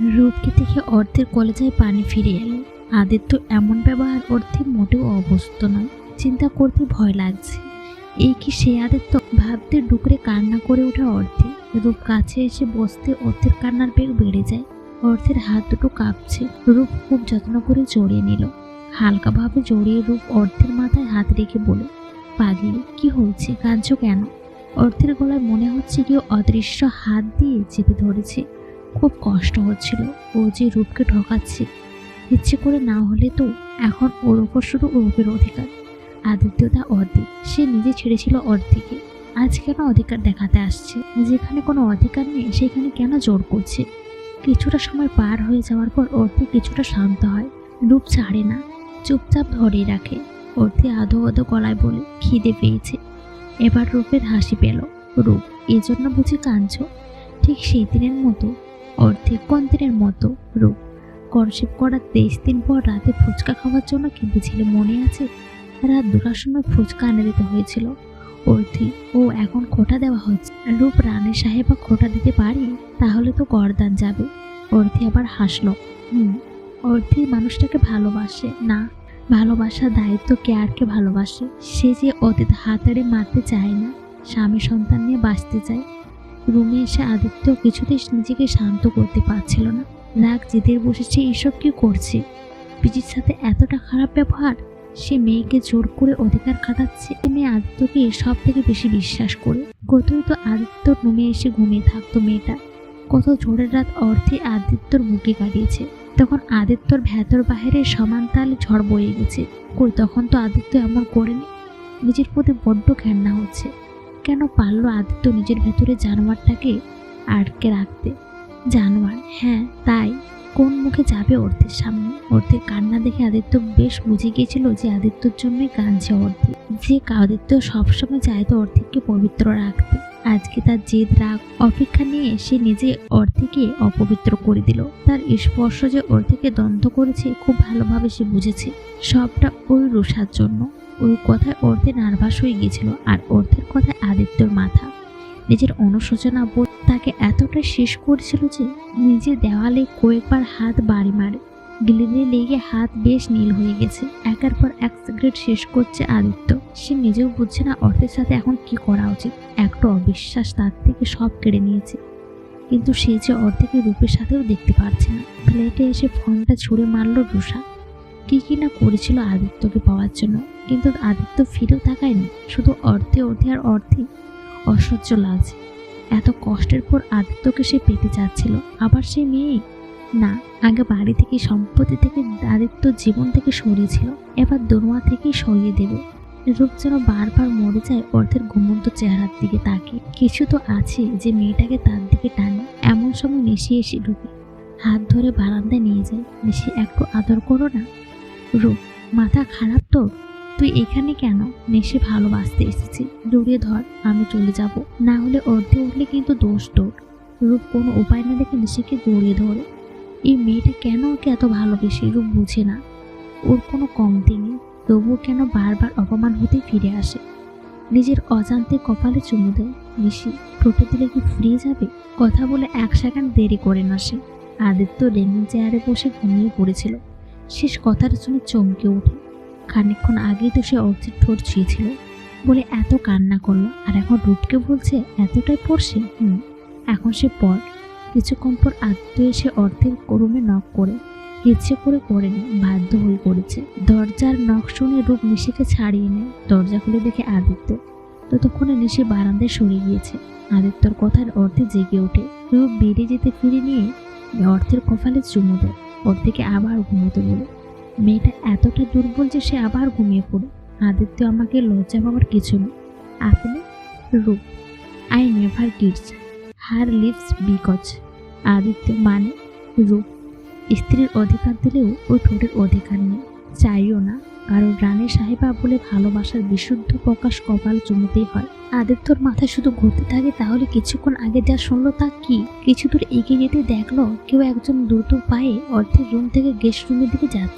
রূপকে দেখে অর্ধের কলেজায় পানি ফিরে এলো। আদিত্য এমন ব্যবহার অর্ধে মোটেও অবস্থ নয়। চিন্তা করতে ভয় লাগছে। এই কি সে আদিত্য? ভাবতে ডুকরে কান্না করে ওঠে অর্ধে। রূপ কাছে এসে বসতে অর্ধের কান্নার বেগ বেড়ে যায়। অর্ধের হাত দুটো কাঁপছে। রূপ খুব যত্ন করে জড়িয়ে নিল। হালকাভাবে জড়িয়ে রূপ অর্ধের মাথায় হাত রেখে বলে পাগলি, কি হয়েছে? কাঁদছো কেন? অর্ধের গলায় মনে হচ্ছে কেউ অদৃশ্য হাত দিয়ে চেপে ধরেছে। খুব কষ্ট হচ্ছিল। ও যে রূপকে ঠকাচ্ছে, ইচ্ছে করে না হলে তো এখন ওর ওপর শুধু রূপের অধিকার। আদিত্যতা অর্ধেক। সে নিজে ছেড়েছিল অর্ধেকে। আজ কেন অধিকার দেখাতে আসছে? যেখানে কোনো অধিকার নেই, সেখানে কেন জোর করছে? কিছুটা সময় পার হয়ে যাওয়ার পর অর্ধে কিছুটা শান্ত হয়। রূপ ছাড়ে না, চুপচাপ ধরে রাখে। অর্ধে আধো আধো গলায় বলে, খিদে পেয়েছে। এবার রূপের হাসি পেল। রূপ, এজন্য বুঝি কাঁদছ? ঠিক সেই দিনের মতো অর্ধেক কোন দিনের মতো রূপ কনসেপ্ট করার তেইশ দিন পর রাতে ফুচকা খাওয়ার জন্য কেঁদেছিল মনে আছে? রাত দুটার সময় ফুচকা এনে দিতে হয়েছিল। অর্থি ও এখন খোটা দেওয়া হচ্ছে। রূপ রানী সাহেবা খোটা দিতে পারি? তাহলে তো গরদান যাবে। অর্থি আবার হাসলো। হুম অর্থি মানুষটাকে ভালোবাসে। না ভালোবাসা দায়িত্ব কেয়ারকে ভালোবাসে? সে যে অতীত হাতাড়ে মারতে চায় না, স্বামী সন্তান নিয়ে বাঁচতে চায়। রুমে এসে আদিত্য কিছুতেই নিজেকে শান্ত করতে পারছিল না। রাগ জিদের বসেছে এসব কি করছে? পিজির সাথে এতটা খারাপ ব্যবহার, সে মেয়েকে জোর করে অধিকার খাটাচ্ছে। মেয়ে আদিত্যকে সব থেকে বেশি বিশ্বাস করে। কতই তো আদিত্য রুমে এসে ঘুমিয়ে থাকতো মেয়েটা। কত ঝোড়ের রাত অর্থে আদিত্যর বুকে কাটিয়েছে। তখন আদিত্যর ভেতর বাহিরে সমান তালে ঝড় বয়ে গেছে। কই, তখন তো আদিত্য এমন করেনি। নিজের প্রতি বড্ড ঘেন্না হচ্ছে। কেন পারল আদিত্য নিজের ভেতরে জানোয়ারটাকে আটকে রাখতে? জানোয়ার হ্যাঁ তাই। কোন মুখে যাবে অর্থের সামনে? অর্থের কান্না দেখে আদিত্য বেশ বুঝে গিয়েছিল যে আদিত্যর জন্যই কাঁদছে অর্ধে যে আদিত্য সবসময় চাইতো অর্ধেককে পবিত্র রাখতে। আজকে তার জেদ রাগ, অপেক্ষা নিয়ে সে নিজে অর্ধেকে অপবিত্র করে দিল। তার স্পর্শ যে অর্ধেকে দ্বন্দ্ব করেছে, খুব ভালোভাবে সে বুঝেছে। সবটা ওই রুষার জন্য। ওই কথায় অর্ধে নার্ভাস হয়ে গিয়েছিল আর অর্ধের কথায় আদিত্যর মাথা। নিজের অনুশোচনা বোধ তাকে এতটা শেষ করেছিল যে নিজে দেওয়ালে কয়েকবার হাত বাড়ি মারে। গ্লিনে লেগে হাত বেশ নীল হয়ে গেছে। একের পর এক সিগারেট শেষ করছে আদিত্য। সে নিজেও বুঝছে না অর্থের সাথে এখন কি করা উচিত। একটা অবিশ্বাস তার থেকে সব কেড়ে নিয়েছে। কিন্তু সে যে অর্ধেকে রূপের সাথেও দেখতে পারছে না। ফ্ল্যাটে এসে ফোনটা ছুঁড়ে মারলো রুষা কি কি না করেছিল আদিত্যকে পাওয়ার জন্য। কিন্তু আদিত্য ফিরেও তাকায়নি, শুধু অর্ধে অর্ধে আর অর্ধে অসহ্য লাগছে। এত কষ্টের পর আদিত্যকে সে পেতে চাচ্ছিল, আবার সে মেয়ে? না, আগে বাড়ি থেকে, সম্পত্তি থেকে আদিত্য জীবন থেকে সরিয়েছিল, এবার দোনোয়া থেকেই সরিয়ে দেবে। রূপ যেন বারবার মরে যায় অর্ধের ঘুমন্ত চেহারার দিকে তাকে কিছু তো আছে যে মেয়েটাকে তার দিকে টানে, এমন সময় নেশি এসে ঢুকে। হাত ধরে বারান্দায় নিয়ে যায়। নেশি, একটু আদর করো না। রূপ, মাথা খারাপ তোর তুই এখানে কেন? নেশে ভালোবাসতে এসেছি। জড়িয়ে ধর, আমি চলে যাব। না হলে অর্ধে উঠলে কিন্তু দোষ তোর। রূপ, কোনো উপায় না দেখে নেশিকে জড়িয়ে ধরে। এই মেয়েটা কেন ওকে এত ভালোবেসে? রূপ বুঝে না। ওর কোনো কমতি নেই। তবুও কেন বারবার অপমান হতে ফিরে আসে? নিজের অজান্তে কপালে চুমু দেয়। নিশি, ঠোঁটে দিলে কি ফ্রি যাবে? কথা বলে এক সেকেন্ড দেরি করে না সে। আদিত্য ডেনিং চেয়ারে বসে ঘুমিয়ে পড়েছিল। শেষ কথাটা শুনে চমকে ওঠে খানিকক্ষণ আগেই তো সে অর্থের ঠোঁট ছুঁয়েছিল বলে এত কান্না করল আর এখন রূপকে বলছে, এতটাই পড়ছে? হুম। এখন সে পর কিছুক্ষণ পর আদিত্য এসে অর্ধের রুমে নক করে। ইচ্ছে করে করেনি বাধ্য হয়ে করেছে দরজার নখ শুনে রূপ নিশিকে ছাড়িয়ে নেয়। দরজা খুলে দেখে আদিত্য। ততক্ষণে নিশি বারান্দায় সরে গিয়েছে। আদিত্যর কথার অর্ধে জেগে ওঠে। রূপ বেড়ে যেতে ফিরে নিয়ে অর্ধের কপালে চুমু দেয়। অর্ধেকে আবার ঘুমোতে বলে মেয়েটা এতটা দুর্বল যে সে আবার ঘুমিয়ে পড়ে আদিত্য আমাকে লজ্জা পাওয়ার কিছু নেই। আপনি Roop I never kids her leaves because. Aditya মানে রূপ স্ত্রীর অধিকার দিলেও ওই ঠোঁটের অধিকার নেই। চাইও না কারণ রানী সাহেবা বলে ভালোবাসার বিশুদ্ধ প্রকাশ কপাল জমিতেই হয়। আদিত্যর মাথায় শুধু ঘুরতে থাকে, তাহলে কিছুক্ষণ আগে যা শুনলো তা কি? কিছু দূর এগিয়ে যেতে দেখল, কেউ একজন দ্রুত পায়ে অর্ধেক রুম থেকে গেস্ট রুমের দিকে যাচ্ছে।